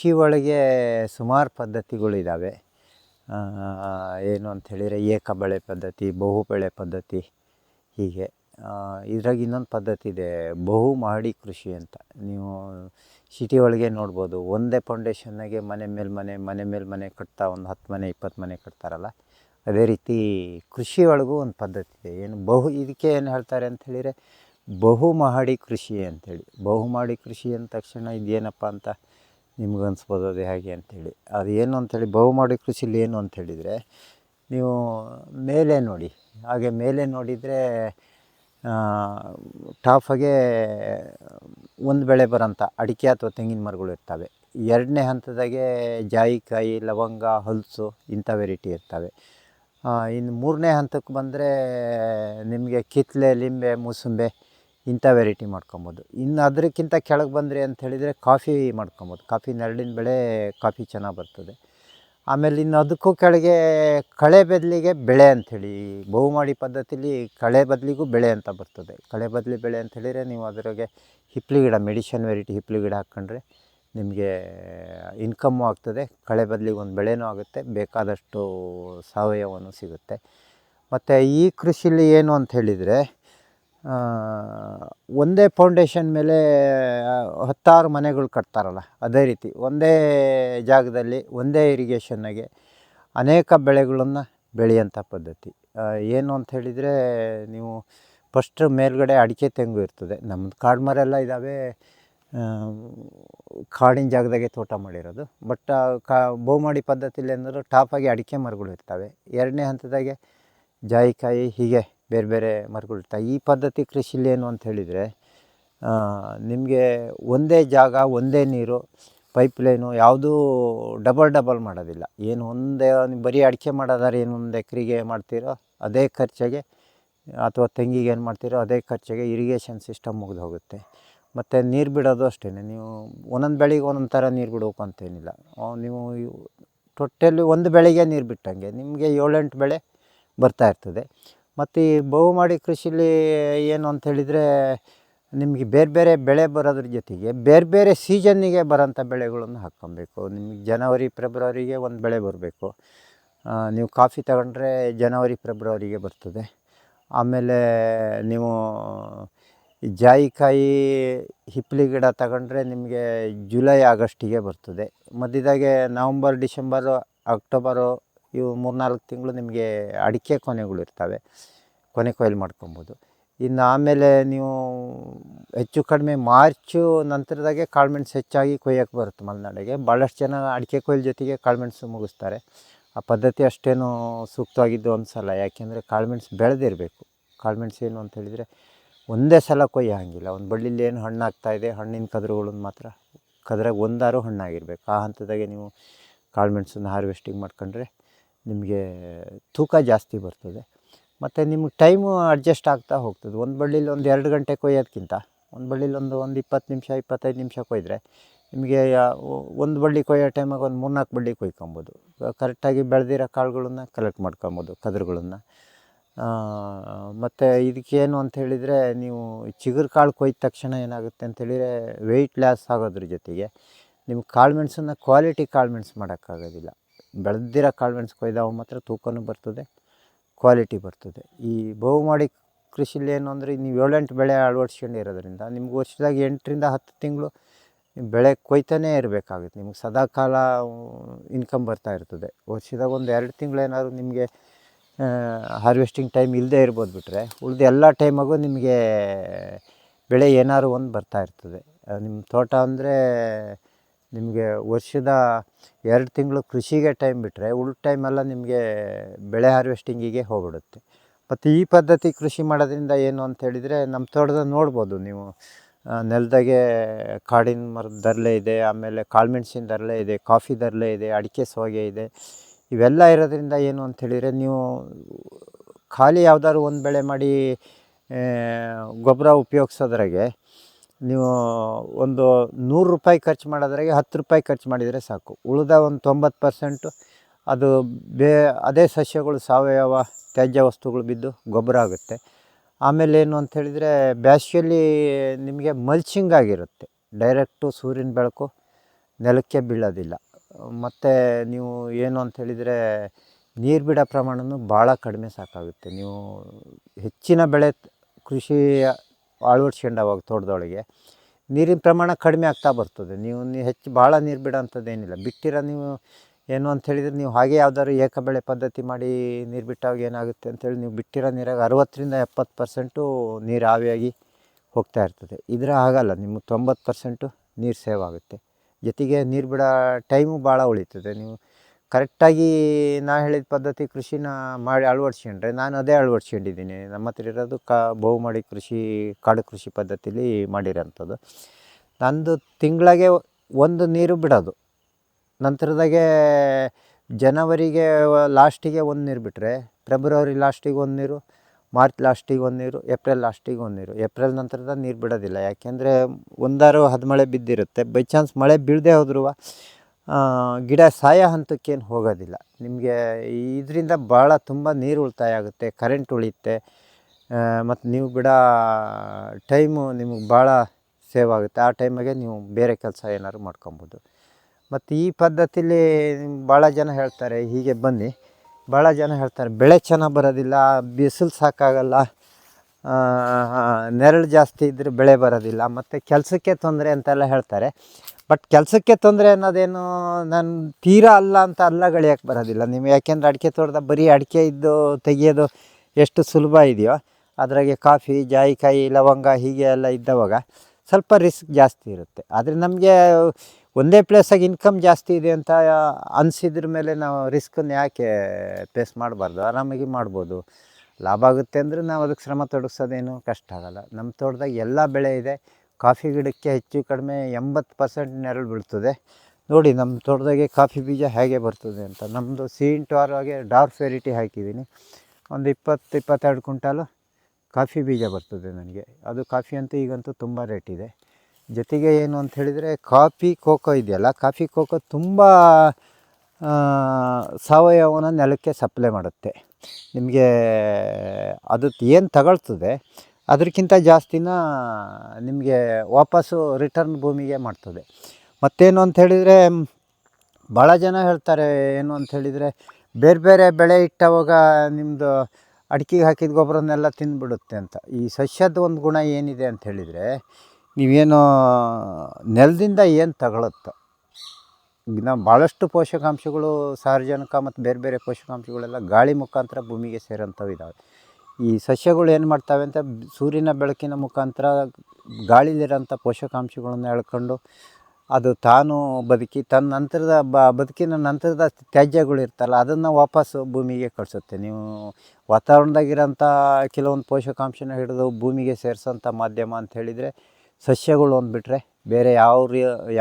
ಕೃಷಿ ಒಳಗೆ ಸುಮಾರು ಪದ್ಧತಿಗಳಿದ್ದಾವೆ ಏನು ಅಂತ ಹೇಳಿದರೆ ಏಕ ಬೆಳೆ ಪದ್ಧತಿ, ಬಹು ಬೆಳೆ ಪದ್ಧತಿ ಹೀಗೆ. ಇದ್ರಾಗ ಇನ್ನೊಂದು ಪದ್ಧತಿ ಇದೆ, ಬಹು ಮಹಡಿ ಕೃಷಿ ಅಂತ. ನೀವು ಸಿಟಿ ಒಳಗೆ ನೋಡ್ಬೋದು, ಒಂದೇ ಫೌಂಡೇಶನ್ನಾಗೆ ಮನೆ ಮೇಲೆ ಮನೆ ಮನೆ ಮೇಲೆ ಮನೆ ಕಟ್ತಾ ಒಂದು ಹತ್ತು ಮನೆ, ಇಪ್ಪತ್ತು ಮನೆ ಕಟ್ತಾರಲ್ಲ, ಅದೇ ರೀತಿ ಕೃಷಿ ಒಳಗೂ ಒಂದು ಪದ್ಧತಿ ಇದೆ. ಏನು ಬಹು, ಇದಕ್ಕೆ ಏನು ಹೇಳ್ತಾರೆ ಅಂತ ಹೇಳಿದರೆ, ಬಹು ಮಹಡಿ ಕೃಷಿ ಅಂಥೇಳಿ ಬಹು ಮಹಡಿ ಕೃಷಿ ಅಂದ ತಕ್ಷಣ ಇದೇನಪ್ಪ ಅಂತ ನಿಮ್ಗೆ ಅನ್ಸ್ಬೋದು ಅದು ಹೇಗೆ ಅಂಥೇಳಿ ಅದು ಏನು ಅಂಥೇಳಿ ಬಹುಮಾಡಿ ಕೃಷಿಲಿ ಏನು ಅಂತ ಹೇಳಿದರೆ ನೀವು ಮೇಲೆ ನೋಡಿ. ಹಾಗೆ ಮೇಲೆ ನೋಡಿದರೆ ಟಾಫಾಗೆ ಒಂದು ಬೆಳೆ ಬರೋಂಥ ಅಡಿಕೆ ಅಥವಾ ತೆಂಗಿನ ಮರಗಳು ಇರ್ತವೆ. ಎರಡನೇ ಹಂತದಾಗೆ ಜಾಯಿಕಾಯಿ, ಲವಂಗ, ಹಲಸು ಇಂಥ ವೆರೈಟಿ ಇರ್ತವೆ. ಇನ್ನು ಮೂರನೇ ಹಂತಕ್ಕೆ ಬಂದರೆ ನಿಮಗೆ ಕಿತ್ತಲೆ, ಲಿಂಬೆ, ಮೂಸಂಬೆ ಇಂಥ ವೆರೈಟಿ ಮಾಡ್ಕೊಬೋದು. ಇನ್ನು ಅದಕ್ಕಿಂತ ಕೆಳಗೆ ಬಂದರೆ ಅಂತ ಹೇಳಿದರೆ ಕಾಫಿ ಮಾಡ್ಕೊಬೋದು. ಕಾಫಿ ನೆರಳಿನ ಬೆಳೆ ಕಾಫಿ ಚೆನ್ನಾಗಿ ಬರ್ತದೆ. ಆಮೇಲೆ ಇನ್ನು ಅದಕ್ಕೂ ಕೆಳಗೆ ಕಳೆ ಬದಲಿಗೆ ಬೆಳೆ ಅಂಥೇಳಿ ಬಹುಮಾಡಿ ಪದ್ಧತಿಲಿ ಕಳೆ ಬದಲಿಗೂ ಬೆಳೆ ಅಂತ ಬರ್ತದೆ. ಕಳೆ ಬದಲಿ ಬೆಳೆ ಅಂತ ಹೇಳಿದರೆ ನೀವು ಅದರಾಗೆ ಹಿಪ್ಲಿ ಗಿಡ, ಮೆಡಿಷನ್ ವೆರೈಟಿ ಹಿಪ್ಲಿ ಗಿಡ ಹಾಕ್ಕೊಂಡ್ರೆ ನಿಮಗೆ ಇನ್ಕಮ್ಮು ಆಗ್ತದೆ. ಕಳೆ ಬದಲಿಗೆ ಒಂದು ಬೆಳೆನೂ ಆಗುತ್ತೆ. ಬೇಕಾದಷ್ಟು ಸಾವಯವನೂ ಸಿಗುತ್ತೆ. ಮತ್ತು ಈ ಕೃಷಿಲಿ ಏನು ಅಂತ ಹೇಳಿದರೆ ಒಂದೇ ಫೌಂಡೇಶನ್ ಮೇಲೆ ಹತ್ತಾರು ಮನೆಗಳು ಕಟ್ತಾರಲ್ಲ, ಅದೇ ರೀತಿ. ಒಂದೇ ಜಾಗದಲ್ಲಿ, ಒಂದೇ ಇರಿಗೇಷನ್ನಾಗೆ ಅನೇಕ ಬೆಳೆಗಳನ್ನು ಬೆಳೆಯೋಂಥ ಪದ್ಧತಿ. ಏನು ಅಂತ ಹೇಳಿದರೆ, ನೀವು ಫಸ್ಟ್ ಮೇಲ್ಗಡೆ ಅಡಿಕೆ ತೆಂಗು ಇರ್ತದೆ. ನಮ್ಮದು ಕಾಡು ಮರ ಎಲ್ಲ ಇದ್ದಾವೆ ಕಾಡಿನ ಜಾಗದಾಗೆ ತೋಟ ಮಾಡಿರೋದು. ಬಟ್ ಕಾ, ಬಹುಮಾಡಿ ಪದ್ಧತಿಲಿ ಅಂದರೆ ಟಾಪಾಗಿ ಅಡಿಕೆ ಮರಗಳು ಇರ್ತವೆ. ಎರಡನೇ ಹಂತದಾಗೆ ಜಾಯಿಕಾಯಿ, ಹೀಗೆ ಬೇರೆ ಬೇರೆ ಮರಗಳು ಇರ್ತವೆ ಈ ಪದ್ಧತಿ ಕೃಷಿಲಿ ಏನು ಅಂತ ಹೇಳಿದರೆ ನಿಮಗೆ ಒಂದೇ ಜಾಗ, ಒಂದೇ ನೀರು ಪೈಪ್ ಲೈನು ಯಾವುದೂ ಡಬಲ್ ಡಬಲ್ ಮಾಡೋದಿಲ್ಲ. ಏನು ಒಂದೇ ನೀವು ಬರೀ ಅಡಿಕೆ ಮಾಡೋದಾದ್ರೆ ಏನು ಒಂದು ಎಕರೆಗೆ ಮಾಡ್ತೀರೋ ಅದೇ ಖರ್ಚಿಗೆ, ಅಥವಾ ತೆಂಗಿಗೆ ಏನು ಮಾಡ್ತೀರೋ ಅದೇ ಖರ್ಚಿಗೆ ಇರಿಗೇಷನ್ ಸಿಸ್ಟಮ್ ಮುಗಿದು ಹೋಗುತ್ತೆ. ಮತ್ತು ನೀರು ಬಿಡೋದು ಅಷ್ಟೇ ನೀವು ಒಂದೊಂದು ಬೆಳೆಗೆ ಒಂದೊಂದು ಥರ ನೀರು ಬಿಡಬೇಕು ಅಂತೇನಿಲ್ಲ. ನೀವು ಟೋಟಲಿ ಒಂದು ಬೆಳೆಗೆ ನೀರು ಬಿಟ್ಟಂಗೆ ನಿಮಗೆ ಏಳೆಂಟು ಬೆಳೆ ಬರ್ತಾ ಇರ್ತದೆ. ಮತ್ತು ಈ ಬಹುಮಾಡಿ ಕೃಷಿಲಿ ಏನು ಅಂತ ಹೇಳಿದರೆ ನಿಮಗೆ ಬೇರೆ ಬೇರೆ ಬೆಳೆ ಬರೋದ್ರ ಜೊತೆಗೆ ಬೇರೆ ಬೇರೆ ಸೀಸನ್ನಿಗೆ ಬರೋಂಥ ಬೆಳೆಗಳನ್ನು ಹಾಕ್ಕೊಬೇಕು. ನಿಮಗೆ ಜನವರಿ, ಫೆಬ್ರವರಿಗೆ ಒಂದು ಬೆಳೆ ಬರಬೇಕು. ನೀವು ಕಾಫಿ ತಗೊಂಡ್ರೆ ಜನವರಿ, ಫೆಬ್ರವರಿಗೆ ಬರ್ತದೆ. ಆಮೇಲೆ ನೀವು ಜಾಯಿಕಾಯಿ ಹಿಪ್ಲಿ ಗಿಡ ತಗೊಂಡ್ರೆ ನಿಮಗೆ ಜುಲೈ, ಆಗಸ್ಟಿಗೆ ಬರ್ತದೆ. ಮಧ್ಯದಾಗೆ ನವಂಬರ್, ಡಿಸೆಂಬರು, ಅಕ್ಟೋಬರು ಇವು ಮೂರ್ನಾಲ್ಕು ತಿಂಗಳು ನಿಮಗೆ ಅಡಿಕೆ ಕೊನೆಗಳು ಇರ್ತವೆ. ಕೊನೆ ಕೊಯ್ಲು ಮಾಡ್ಕೊಬೋದು. ಇನ್ನು ಆಮೇಲೆ ನೀವು ಹೆಚ್ಚು ಕಡಿಮೆ ಮಾರ್ಚು ನಂತರದಾಗೆ ಕಾಳುಮೆಣ್ಸು ಹೆಚ್ಚಾಗಿ ಕೊಯ್ಯೋಕ್ಕೆ ಬರುತ್ತೆ ಮಲೆನಾಡಿಗೆ. ಭಾಳಷ್ಟು ಜನ ಅಡಿಕೆ ಕೊಯ್ಲು ಜೊತೆಗೆ ಕಾಳುಮೆಣಸು ಮುಗಿಸ್ತಾರೆ. ಆ ಪದ್ಧತಿ ಅಷ್ಟೇನು ಸೂಕ್ತವಾಗಿದ್ದು ಅನಿಸಲ್ಲ ಯಾಕೆಂದರೆ ಕಾಳುಮೆಣ್ಸು ಬೆಳೆದಿರಬೇಕು. ಕಾಳುಮೆಣಸು ಏನು ಅಂತ ಹೇಳಿದರೆ ಒಂದೇ ಸಲ ಕೊಯ್ಯೋ ಹಾಗಿಲ್ಲ. ಒಂದು ಬಳ್ಳಿಲಿ ಏನು ಹಣ್ಣು ಇದೆ, ಹಣ್ಣಿನ ಕದ್ರುಗಳನ್ನು ಮಾತ್ರ ಕದ್ರಾಗ ಒಂದಾರು ಹಣ್ಣಾಗಿರ್ಬೇಕು. ಆ ಹಂತದಾಗೆ ನೀವು ಕಾಳುಮೆಣಸನ್ನ ಹಾರ್ವೆಸ್ಟಿಂಗ್ ಮಾಡ್ಕೊಂಡ್ರೆ ನಿಮಗೆ ತೂಕ ಜಾಸ್ತಿ ಬರ್ತದೆ. ಮತ್ತು ನಿಮ್ಗೆ ಟೈಮು ಅಡ್ಜಸ್ಟ್ ಆಗ್ತಾ ಹೋಗ್ತದೆ. ಒಂದು ಬಳ್ಳಿಲಿ ಒಂದು ಎರಡು ಗಂಟೆ ಕೊಯ್ಯೋದ್ಕಿಂತ, ಒಂದು ಬಳ್ಳಿಲಿ ಒಂದು ಒಂದು ಇಪ್ಪತ್ತು ನಿಮಿಷ, ಇಪ್ಪತ್ತೈದು ನಿಮಿಷ ಕೊಯ್ದರೆ ನಿಮಗೆ ಒಂದು ಬಳ್ಳಿ ಕೊಯ್ಯೋ ಟೈಮಾಗ ಒಂದು ಮೂರ್ನಾಲ್ಕು ಬಳ್ಳಿ ಕೊಯ್ಕೊಬೋದು. ಕರೆಕ್ಟಾಗಿ ಬೆಳೆದಿರೋ ಕಾಳುಗಳನ್ನು ಕಲೆಕ್ಟ್ ಮಾಡ್ಕೊಬೋದು, ಕದ್ರುಗಳನ್ನು. ಮತ್ತು ಇದಕ್ಕೇನು ಅಂತ ಹೇಳಿದರೆ ನೀವು ಚಿಗುರು ಕಾಳು ಕೊಯ್ದ ತಕ್ಷಣ ಏನಾಗುತ್ತೆ ಅಂತೇಳಿದರೆ ವೆಯ್ಟ್ ಲಾಸ್ ಆಗೋದ್ರ ಜೊತೆಗೆ ನಿಮ್ಗೆ ಕಾಳುಮೆಣ್ಸನ್ನ ಕ್ವಾಲಿಟಿ ಕಾಳುಮೆಣ್ಸು ಮಾಡೋಕ್ಕಾಗೋದಿಲ್ಲ. ಬೆಳೆದಿರೋ ಕಾಳುಮೆಣ್ಸು ಕೊಯ್ದಾವ ಮಾತ್ರ ತೂಕನೂ ಬರ್ತದೆ ಕ್ವಾಲಿಟಿ ಬರ್ತದೆ. ಈ ಬಹುಮಾಡಿ ಕೃಷಿಲಿ ಏನು ಅಂದರೆ ನೀವು ಏಳೆಂಟು ಬೆಳೆ ಅಳವಡಿಸ್ಕೊಂಡಿರೋದ್ರಿಂದ ನಿಮ್ಗೆ ವರ್ಷದಾಗ ಎಂಟರಿಂದ ಹತ್ತು ತಿಂಗಳು ಬೆಳೆ ಕೊಯ್ತಾನೇ ಇರಬೇಕಾಗುತ್ತೆ. ನಿಮ್ಗೆ ಸದಾಕಾಲ ಇನ್ಕಮ್ ಬರ್ತಾ ಇರ್ತದೆ. ವರ್ಷದಾಗ ಒಂದು ಎರಡು ತಿಂಗಳು ಏನಾದರೂ ನಿಮಗೆ ಹಾರ್ವೆಸ್ಟಿಂಗ್ ಟೈಮ್ ಇಲ್ಲದೆ ಇರ್ಬೋದು ಬಿಟ್ಟರೆ ಉಳಿದ ಎಲ್ಲ ಟೈಮಾಗೂ ನಿಮಗೆ ಬೆಳೆ ಏನಾದ್ರು ಒಂದು ಬರ್ತಾ ಇರ್ತದೆ. ನಿಮ್ಮ ತೋಟ ಅಂದರೆ ನಿಮಗೆ ವರ್ಷದ ಎರಡು ತಿಂಗಳು ಕೃಷಿಗೆ ಟೈಮ್ ಬಿಟ್ಟರೆ ಉಳಿದ ಟೈಮೆಲ್ಲ ನಿಮಗೆ ಬೆಳೆ ಹಾರ್ವೆಸ್ಟಿಂಗಿಗೆ ಹೋಗ್ಬಿಡುತ್ತೆ. ಮತ್ತು ಈ ಪದ್ಧತಿ ಕೃಷಿ ಮಾಡೋದ್ರಿಂದ ಏನು ಅಂತ ಹೇಳಿದರೆ ನಮ್ಮ ತೋಟದಲ್ಲಿ ನೋಡ್ಬೋದು ನೀವು. ನೆಲದಾಗೆ ಕಾಡಿನ ಮರದ ದರಲೆ ಇದೆ, ಆಮೇಲೆ ಕಾಳುಮೆಣ್ಸಿನ ದರಲೆ ಇದೆ, ಕಾಫಿ ದರಲೆ ಇದೆ, ಅಡಿಕೆ ಸೋಗೆ ಇದೆ. ಇವೆಲ್ಲ ಇರೋದ್ರಿಂದ ಏನು ಅಂತ ಹೇಳಿದರೆ ನೀವು ಖಾಲಿ ಯಾವ್ದಾದ್ರು ಒಂದು ಬೆಳೆ ಮಾಡಿ ಗೊಬ್ಬರ ಉಪಯೋಗಿಸೋದ್ರಾಗೆ ನೀವು ಒಂದು ನೂರು ರೂಪಾಯಿ ಖರ್ಚು ಮಾಡೋದ್ರಾಗೆ ಹತ್ತು ರೂಪಾಯಿ ಖರ್ಚು ಮಾಡಿದರೆ ಸಾಕು. ಉಳಿದ ಒಂದು ತೊಂಬತ್ತು ಪರ್ಸೆಂಟು ಅದು ಬೇ, ಅದೇ ಸಸ್ಯಗಳು ಸಾವಯವ ತ್ಯಾಜ್ಯ ವಸ್ತುಗಳು ಬಿದ್ದು ಗೊಬ್ಬರ ಆಗುತ್ತೆ. ಆಮೇಲೆ ಏನು ಅಂತ ಹೇಳಿದರೆ ಬ್ಯಾಸಿಗೆಯಲ್ಲಿ ನಿಮಗೆ ಮಲ್ಚಿಂಗ್ ಆಗಿರುತ್ತೆ. ಡೈರೆಕ್ಟು ಸೂರ್ಯನ ಬೆಳಕು ನೆಲಕ್ಕೆ ಬೀಳೋದಿಲ್ಲ. ಮತ್ತು ನೀವು ಏನು ಅಂತ ಹೇಳಿದರೆ ನೀರು ಬಿಡೋ ಪ್ರಮಾಣವೂ ಭಾಳ ಕಡಿಮೆ ಸಾಕಾಗುತ್ತೆ. ನೀವು ಹೆಚ್ಚಿನ ಬೆಳೆ ಕೃಷಿ ಅಳವಡಿಸ್ಕೊಂಡು ಅವಾಗ ತೋಟದೊಳಗೆ. ನೀರಿನ ಪ್ರಮಾಣ ಕಡಿಮೆ ಆಗ್ತಾ ಬರ್ತದೆ. ನೀವು ನೀವು ಹೆಚ್ಚು ಭಾಳ ನೀರು ಬಿಡೋಂಥದ್ದೇನಿಲ್ಲ. ಬಿಟ್ಟಿರ ನೀವು ಏನು ಅಂತ ಹೇಳಿದರೆ ನೀವು ಹಾಗೆ ಯಾವ್ದಾದ್ರು ಏಕಬೆಳೆ ಪದ್ಧತಿ ಮಾಡಿ ನೀರು ಬಿಟ್ಟಾಗ ಏನಾಗುತ್ತೆ ಅಂತೇಳಿ ನೀವು ಬಿಟ್ಟಿರೋ ನೀರಾಗ ಅರವತ್ತರಿಂದ ಎಪ್ಪತ್ತು ಪರ್ಸೆಂಟು ನೀರು ಆವಿಯಾಗಿ ಹೋಗ್ತಾ ಇರ್ತದೆ. ಇದರ ಆಗಲ್ಲ ನಿಮ್ಮ ತೊಂಬತ್ತು ಪರ್ಸೆಂಟು ನೀರು ಸೇವ್ ಆಗುತ್ತೆ. ಜೊತೆಗೆ ನೀರು ಬಿಡೋ ಟೈಮು ಭಾಳ ಉಳಿತದೆ. ನೀವು ಕರೆಕ್ಟಾಗಿ ನಾ ಹೇಳಿದ ಪದ್ಧತಿ ಕೃಷಿನ ಮಾಡಿ ಅಳವಡಿಸ್ಕೊಂಡ್ರೆ ನಾನು ಅದೇ ಅಳವಡಿಸ್ಕೊಂಡಿದ್ದೀನಿ. ನಮ್ಮ ಹತ್ರ ಇರೋದು ಕಾ, ಬಹುಮಾಡಿ ಕೃಷಿ, ಕಾಡು ಕೃಷಿ ಪದ್ಧತಿಲಿ ಮಾಡಿರೋಂಥದ್ದು. ನಂದು ತಿಂಗಳಿಗೆ ಒಂದು ನೀರು ಬಿಡೋದು. ನಂತರದಾಗೆ ಜನವರಿಗೆ, ಲಾಸ್ಟಿಗೆ ಒಂದು ನೀರು ಬಿಟ್ಟರೆ ಫೆಬ್ರವರಿ ಲಾಸ್ಟಿಗೆ ಒಂದು ನೀರು, ಮಾರ್ಚ್ ಲಾಸ್ಟಿಗೆ ಒಂದು ನೀರು, ಏಪ್ರಿಲ್ ಲಾಸ್ಟಿಗೆ ಒಂದು ನೀರು. ಏಪ್ರಿಲ್ ನಂತರದ ನೀರು ಬಿಡೋದಿಲ್ಲ. ಯಾಕೆಂದರೆ ಒಂದಾರು ಹದಿಮಳೆ ಬಿದ್ದಿರುತ್ತೆ. ಬೈ ಚಾನ್ಸ್ ಮಳೆ ಬೀಳದೆ ಹೋದ್ರೂ ಗಿಡ ಸಾಯೋ ಹಂತಕ್ಕೇನು ಹೋಗೋದಿಲ್ಲ. ನಿಮಗೆ ಇದರಿಂದ ಭಾಳ ತುಂಬ ನೀರು ಉಳಿತಾಯ ಆಗುತ್ತೆ ಕರೆಂಟ್ ಉಳಿಯುತ್ತೆ ಮತ್ತು ನೀವು ಗಿಡ ಟೈಮು ನಿಮಗೆ ಭಾಳ ಸೇವ್ ಆಗುತ್ತೆ. ಆ ಟೈಮಿಗೆ ನೀವು ಬೇರೆ ಕೆಲಸ ಏನಾದ್ರು ಮಾಡ್ಕೊಬೋದು. ಮತ್ತು ಈ ಪದ್ಧತಿಲಿ ಭಾಳ ಜನ ಹೇಳ್ತಾರೆ, ಹೀಗೆ ಬನ್ನಿ. ಭಾಳ ಜನ ಹೇಳ್ತಾರೆ, ಬೆಳೆ ಚೆನ್ನಾಗಿ ಬರೋದಿಲ್ಲ, ಬಿಸಿಲು ಸಾಕಾಗಲ್ಲ ನೆರಳು ಜಾಸ್ತಿ ಇದ್ದರೆ ಬೆಳೆ ಬರೋದಿಲ್ಲ, ಮತ್ತು ಕೆಲಸಕ್ಕೆ ತೊಂದರೆ ಅಂತೆಲ್ಲ ಹೇಳ್ತಾರೆ. ಬಟ್ ಕೆಲಸಕ್ಕೆ ತೊಂದರೆ ಅನ್ನೋದೇನು ನಾನು ತೀರಾ ಅಲ್ಲ ಅಂತ ಅಲ್ಲ ಗಳಿಯಕ್ಕೆ ಬರೋದಿಲ್ಲ. ನೀವು ಯಾಕೆಂದ್ರೆ ಅಡಿಕೆ ತೋಟದ ಬರೀ ಅಡಿಕೆ ಇದ್ದು ತೆಗಿಯೋದು ಎಷ್ಟು ಸುಲಭ ಇದೆಯೋ, ಅದರಾಗೆ ಕಾಫಿ, ಜಾಯಿಕಾಯಿ, ಲವಂಗ ಹೀಗೆ ಎಲ್ಲ ಇದ್ದವಾಗ ಸ್ವಲ್ಪ ರಿಸ್ಕ್ ಜಾಸ್ತಿ ಇರುತ್ತೆ. ಆದರೆ ನಮಗೆ ಒಂದೇ ಪ್ಲೇಸಾಗಿ ಇನ್ಕಮ್ ಜಾಸ್ತಿ ಇದೆ ಅಂತ ಅನಿಸಿದ್ರ ಮೇಲೆ ನಾವು ರಿಸ್ಕನ್ನು ಯಾಕೆ ಫೇಸ್ ಮಾಡಬಾರ್ದು? ಆರಾಮಾಗಿ ಮಾಡ್ಬೋದು. ಲಾಭ ಆಗುತ್ತೆ ಅಂದರೆ ನಾವು ಅದಕ್ಕೆ ಶ್ರಮ ತೊಡಗಿಸೋದೇನು ಕಷ್ಟ ಆಗಲ್ಲ. ನಮ್ಮ ತೋಟದಾಗ ಎಲ್ಲ ಬೆಳೆ ಇದೆ. ಕಾಫಿ ಗಿಡಕ್ಕೆ ಹೆಚ್ಚು ಕಡಿಮೆ ಎಂಬತ್ತು ಪರ್ಸೆಂಟ್ ನೆರಳು ಬೀಳ್ತದೆ. ನೋಡಿ, ನಮ್ಮ ತೋಟದಾಗೆ ಕಾಫಿ ಬೀಜ ಹೇಗೆ ಬರ್ತದೆ ಅಂತ. ನಮ್ಮದು ಸಿ ಇಂಟು ಆರ್ ಹಾಗೆ ಡಾರ್ಕ್ ವೆರೈಟಿ ಹಾಕಿದ್ದೀನಿ. ಒಂದು ಇಪ್ಪತ್ತು, ಇಪ್ಪತ್ತೆರಡು ಕ್ವಿಂಟಾಲು ಕಾಫಿ ಬೀಜ ಬರ್ತದೆ ನನಗೆ. ಅದು ಕಾಫಿ ಅಂತೂ ಈಗಂತೂ ತುಂಬ ರೇಟ್ ಇದೆ. ಜೊತೆಗೆ ಏನು ಅಂತ ಹೇಳಿದರೆ, ಕಾಫಿ ಕೋಕೋ ಇದೆಯಲ್ಲ, ಕಾಫಿ ಕೋಕೋ ತುಂಬ ಸಾವಯವನ ನೆಲಕ್ಕೆ ಸಪ್ಲೈ ಮಾಡುತ್ತೆ. ನಿಮಗೆ ಅದು ಏನು ತಗೊಳ್ತದೆ? ಅದಕ್ಕಿಂತ ಜಾಸ್ತಿನ ನಿಮಗೆ ವಾಪಸ್ಸು ರಿಟರ್ನ್ ಭೂಮಿಗೆ ಮಾಡ್ತದೆ. ಮತ್ತೇನು ಅಂತ ಹೇಳಿದರೆ ಭಾಳ ಜನ ಹೇಳ್ತಾರೆ, ಏನು ಅಂತ ಹೇಳಿದರೆ, ಬೇರೆ ಬೇರೆ ಬೆಳೆ ಇಟ್ಟವಾಗ ನಿಮ್ಮದು ಅಡಿಕೆಗೆ ಹಾಕಿದ ಗೊಬ್ಬರನ್ನೆಲ್ಲ ತಿಂದುಬಿಡುತ್ತೆ ಅಂತ. ಈ ಸಸ್ಯದ ಒಂದು ಗುಣ ಏನಿದೆ ಅಂತ ಹೇಳಿದರೆ, ನೀವೇನು ನೆಲದಿಂದ ಏನು ತಗೊಳುತ್ತೋ? ನಾವು ಭಾಳಷ್ಟು ಪೋಷಕಾಂಶಗಳು ಸಾರ್ವಜನಿಕ ಮತ್ತು ಬೇರೆ ಬೇರೆ ಪೋಷಕಾಂಶಗಳೆಲ್ಲ ಗಾಳಿ ಮುಖಾಂತರ ಭೂಮಿಗೆ ಸೇರೋಂಥವು ಇದ್ದಾವೆ ಈ ಸಸ್ಯಗಳು ಏನು ಮಾಡ್ತವೆ ಅಂತ ಸೂರ್ಯನ ಬೆಳಕಿನ ಮುಖಾಂತರ ಗಾಳಿಲಿರೋಂಥ ಪೋಷಕಾಂಶಗಳನ್ನು ಎಳ್ಕೊಂಡು ಅದು ತಾನು ಬದುಕಿ ತನ್ನ ನಂತರದ ಬ, ಬದುಕಿನ ನಂತರದ ತ್ಯಾಜ್ಯಗಳು ಇರ್ತಲ್ಲ, ಅದನ್ನು ವಾಪಸ್ಸು ಭೂಮಿಗೆ ಕಳಿಸುತ್ತೆ. ನೀವು ವಾತಾವರಣದಾಗಿರೋಂಥ ಕೆಲವೊಂದು ಪೋಷಕಾಂಶನ ಹಿಡಿದು ಭೂಮಿಗೆ ಸೇರಿಸೋಂಥ ಮಾಧ್ಯಮ ಅಂತ ಹೇಳಿದರೆ ಸಸ್ಯಗಳು ಅಂದ್ಬಿಟ್ರೆ ಬೇರೆ ಯಾವ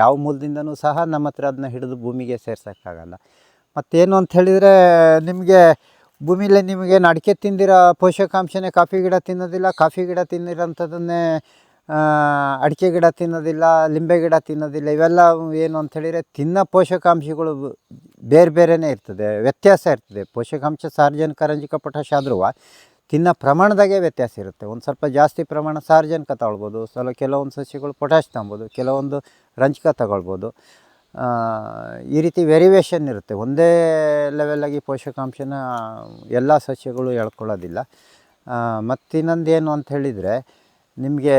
ಯಾವ ಮೂಲದಿಂದನೂ ಸಹ ನಮ್ಮ ಹತ್ರ ಅದನ್ನ ಹಿಡಿದು ಭೂಮಿಗೆ ಸೇರ್ಸೋಕ್ಕಾಗಲ್ಲ. ಮತ್ತೇನು ಅಂತ ಹೇಳಿದರೆ ನಿಮಗೆ ಭೂಮಿಲಿ ನಿಮಗೆ ಅಡಿಕೆ ತಿಂದಿರೋ ಪೋಷಕಾಂಶನೇ ಕಾಫಿ ಗಿಡ ತಿನ್ನೋದಿಲ್ಲ, ಕಾಫಿ ಗಿಡ ತಿಂದಿರೋಂಥದ್ದನ್ನೇ ಅಡಿಕೆ ಗಿಡ ತಿನ್ನೋದಿಲ್ಲ, ಲಿಂಬೆ ಗಿಡ ತಿನ್ನೋದಿಲ್ಲ, ಇವೆಲ್ಲ ಏನು ಅಂತ ಹೇಳಿದರೆ ತಿನ್ನೋ ಪೋಷಕಾಂಶಗಳು ಬೇರೆ ಬೇರೆನೇ ಇರ್ತದೆ, ವ್ಯತ್ಯಾಸ ಇರ್ತದೆ. ಪೋಷಕಾಂಶ ಸಾರ್ವಜನಿಕ, ರಂಜಕ ಪೊಟಾಶ್ ಆದ್ರೂ ತಿನ್ನೋ ಪ್ರಮಾಣದಾಗೆ ವ್ಯತ್ಯಾಸ ಇರುತ್ತೆ. ಒಂದು ಸ್ವಲ್ಪ ಜಾಸ್ತಿ ಪ್ರಮಾಣ ಸಾರ್ವಜನಿಕ ತಗೊಳ್ಬೋದು, ಸ್ವಲ್ಪ ಕೆಲವೊಂದು ಸಸ್ಯಗಳು ಪೊಟ್ಯಾಶ್ ತಗೊಬೋದು ಕೆಲವೊಂದು ರಂಜಕ ತಗೊಳ್ಬೋದು. ಈ ರೀತಿ ವೆರಿವೇಷನ್ ಇರುತ್ತೆ. ಒಂದೇ ಲೆವೆಲಾಗಿ ಪೋಷಕಾಂಶನ ಎಲ್ಲ ಸಸ್ಯಗಳು ಹೇಳ್ಕೊಳ್ಳೋದಿಲ್ಲ ಮತ್ತಿನ್ನೊಂದು ಏನು ಅಂತ ಹೇಳಿದರೆ, ನಿಮಗೆ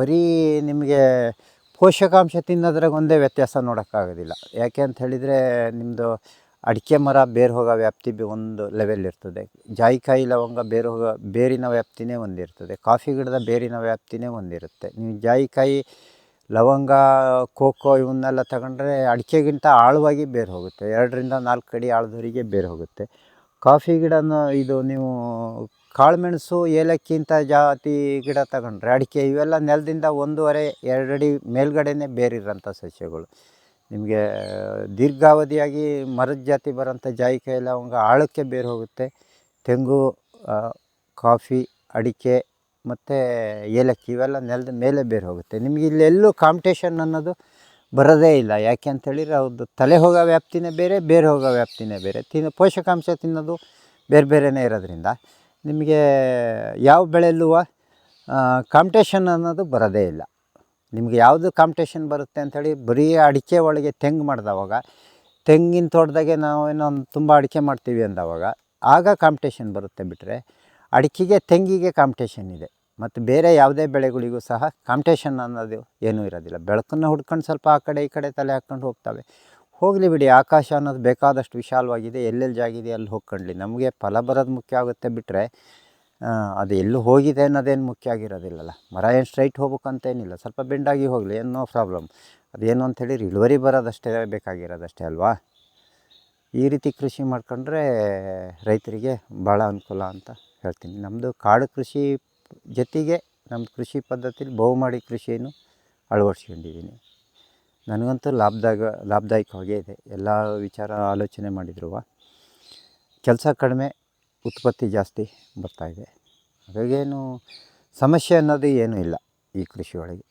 ಬರೀ ನಿಮಗೆ ಪೋಷಕಾಂಶ ತಿನ್ನೋದ್ರಾಗ ಒಂದೇ ವ್ಯತ್ಯಾಸ ನೋಡೋಕ್ಕಾಗೋದಿಲ್ಲ. ಯಾಕೆ ಅಂತ ಹೇಳಿದರೆ ನಿಮ್ಮದು ಅಡಿಕೆ ಮರ ಬೇರು ಹೋಗೋ ವ್ಯಾಪ್ತಿ ಬಿ ಒಂದು ಲೆವೆಲ್ ಇರ್ತದೆ. ಜಾಯಿಕಾಯಿ ಲವಂಗ ಬೇರು ಹೋಗೋ, ಬೇರಿನ ವ್ಯಾಪ್ತಿನೇ ಒಂದಿರ್ತದೆ. ಕಾಫಿ ಗಿಡದ ಬೇರಿನ ವ್ಯಾಪ್ತಿನೇ ಒಂದಿರುತ್ತೆ. ನೀವು ಜಾಯಿಕಾಯಿ ಲವಂಗ, ಕೋಕೋ ಇವನ್ನೆಲ್ಲ ತಗೊಂಡ್ರೆ ಅಡಿಕೆಗಿಂತ ಆಳವಾಗಿ ಬೇರು ಹೋಗುತ್ತೆ. ಎರಡರಿಂದ ನಾಲ್ಕು ಅಡಿ ಆಳದವರೆಗೆ ಬೇರು ಹೋಗುತ್ತೆ. ಕಾಫಿ ಗಿಡನ ಇದು ನೀವು ಕಾಳುಮೆಣಸು, ಏಲಕ್ಕಿಂತ ಜಾತಿ ಗಿಡ ತಗೊಂಡ್ರೆ ಅಡಿಕೆ ಇವೆಲ್ಲ ನೆಲದಿಂದ ಒಂದೂವರೆ ಎರಡು ಅಡಿ ಮೇಲ್ಗಡೆನೇ ಬೇರಿರೋಂಥ ಸಸ್ಯಗಳು. ನಿಮಗೆ, ದೀರ್ಘಾವಧಿಯಾಗಿ ಮರದ ಜಾತಿ ಬರೋಂಥ ಜಾಯಿಕಾಯಿ ಲವಂಗ ಆಳಕ್ಕೆ ಬೇರು ಹೋಗುತ್ತೆ. ತೆಂಗು ಕಾಫಿ, ಅಡಿಕೆ ಮತ್ತು ಏಲಕ್ಕಿ ಇವೆಲ್ಲ ನೆಲದ ಮೇಲೆ ಬೇರೆ ಹೋಗುತ್ತೆ. ನಿಮಗೆ ಇಲ್ಲೆಲ್ಲೂ ಕಾಂಪಿಟೇಷನ್ ಅನ್ನೋದು ಬರೋದೇ ಇಲ್ಲ. ಯಾಕೆ ಅಂತೇಳಿದ್ರೆ ಅವ್ರದ್ದು ತಲೆ ಹೋಗೋ ವ್ಯಾಪ್ತಿನೇ ಬೇರೆ ಬೇರೆ ಹೋಗೋ ವ್ಯಾಪ್ತಿನೇ ಬೇರೆ. ತಿನ್ನ, ಪೋಷಕಾಂಶ ತಿನ್ನೋದು ಬೇರೆ ಬೇರೆನೇ ಇರೋದ್ರಿಂದ ನಿಮಗೆ ಯಾವ ಬೆಳೆಯಲ್ಲೂ ಕಾಂಪಿಟೇಷನ್ ಅನ್ನೋದು ಬರೋದೇ ಇಲ್ಲ. ನಿಮಗೆ ಯಾವುದು ಕಾಂಪಿಟೇಷನ್ ಬರುತ್ತೆ ಅಂಥೇಳಿ ಬರೀ ಅಡಿಕೆ ಒಳಗೆ ತೆಂಗು ಮಾಡಿದವಾಗ, ತೆಂಗಿನ ತೋಟದಾಗೆ ನಾವು ಒಂದು ತುಂಬ ಅಡಿಕೆ ಮಾಡ್ತೀವಿ ಅಂದವಾಗ, ಆಗ ಕಾಂಪಿಟೇಷನ್ ಬರುತ್ತೆ ಬಿಟ್ಟರೆ ಅಡಿಕೆಗೆ, ತೆಂಗಿಗೆ ಕಾಂಪಿಟೇಷನ್ ಇದೆ. ಮತ್ತು ಬೇರೆ ಯಾವುದೇ ಬೆಳೆಗಳಿಗೂ ಸಹ ಕಾಂಪಿಟೇಷನ್ ಅನ್ನೋದು ಏನೂ ಇರೋದಿಲ್ಲ. ಬೆಳಕನ್ನು ಹುಡ್ಕೊಂಡು ಸ್ವಲ್ಪ ಆ ಕಡೆ, ಈ ಕಡೆ ತಲೆ ಹಾಕ್ಕೊಂಡು ಹೋಗ್ತವೆ. ಹೋಗಲಿ ಬಿಡಿ, ಆಕಾಶ ಅನ್ನೋದು ಬೇಕಾದಷ್ಟು ವಿಶಾಲವಾಗಿದೆ. ಎಲ್ಲೆಲ್ಲಿ ಜಾಗಿದೆ ಅಲ್ಲಿ ಹೋಗ್ಕೊಂಡ್ಲಿ. ನಮಗೆ ಫಲ ಬರೋದು ಮುಖ್ಯ ಆಗುತ್ತೆ ಬಿಟ್ಟರೆ ಅದು ಎಲ್ಲೂ ಹೋಗಿದೆ ಅನ್ನೋದೇನು ಮುಖ್ಯ ಆಗಿರೋದಿಲ್ಲಲ್ಲ. ಮರ ಏನು ಸ್ಟ್ರೈಟ್ ಹೋಗ್ಬೇಕಂತೇನಿಲ್ಲ. ಸ್ವಲ್ಪ ಬೆಂಡಾಗಿ ಹೋಗಲಿ, ಏನೋ ಪ್ರಾಬ್ಲಮ್ ಅದೇನು ಅಂತೇಳಿ ಇಳುವರಿ ಬರೋದಷ್ಟೇ ಬೇಕಾಗಿರೋದಷ್ಟೇ ಅಲ್ವಾ? ಈ ರೀತಿ ಕೃಷಿ ಮಾಡ್ಕೊಂಡ್ರೆ ರೈತರಿಗೆ ಭಾಳ ಅನುಕೂಲ ಅಂತ ಹೇಳ್ತೀನಿ. ನಮ್ಮದು ಕಾಡು ಕೃಷಿ ಜೊತೆಗೆ ನಮ್ಮ ಕೃಷಿ ಪದ್ಧತಿಲಿ ಬಹುಮಾಡಿ ಕೃಷಿಯನ್ನು ಅಳವಡಿಸ್ಕೊಂಡಿದ್ದೀನಿ. ನನಗಂತೂ ಲಾಭದಾಗ ಲಾಭದಾಯಕವಾಗೇ ಇದೆ. ಎಲ್ಲ ವಿಚಾರ ಆಲೋಚನೆ ಮಾಡಿದ್ರು. ಕೆಲಸ ಕಡಿಮೆ, ಉತ್ಪತ್ತಿ ಜಾಸ್ತಿ ಬರ್ತಾಯಿದೆ ಹಾಗಾಗೇನು ಸಮಸ್ಯೆ ಅನ್ನೋದು ಏನೂ ಇಲ್ಲ ಈ ಕೃಷಿ ಒಳಗೆ.